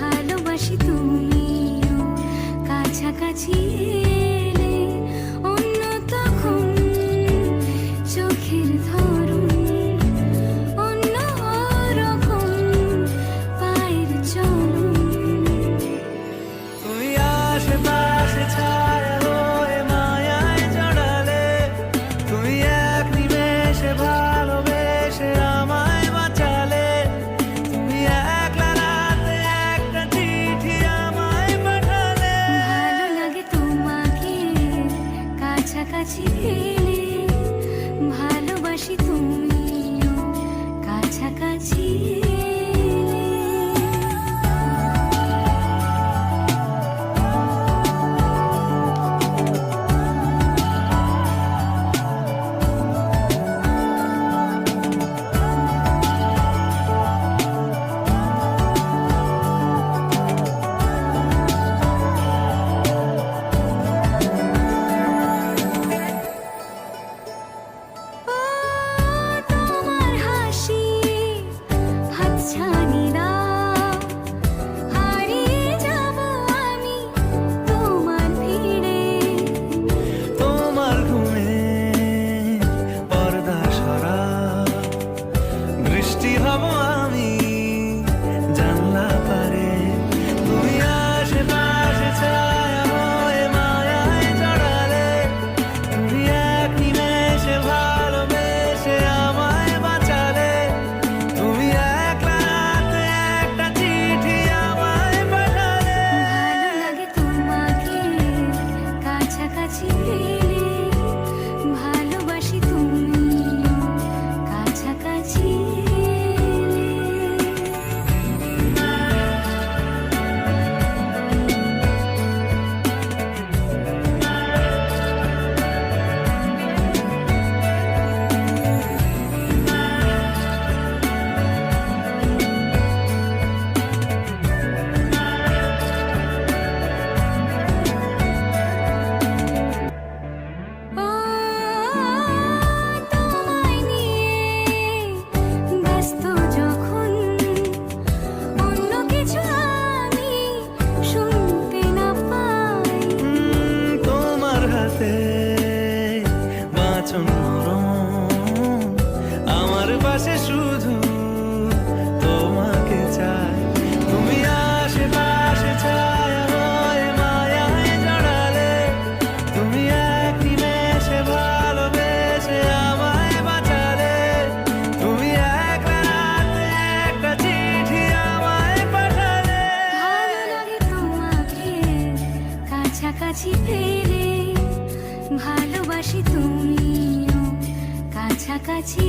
ভালোবাসি তুমিও। কাছাকাছি ভালোবাসি তুমিও কাছাকাছি। কাছাকাছি ফেলে ভালোবাসি তুমিও কাছাকাছি।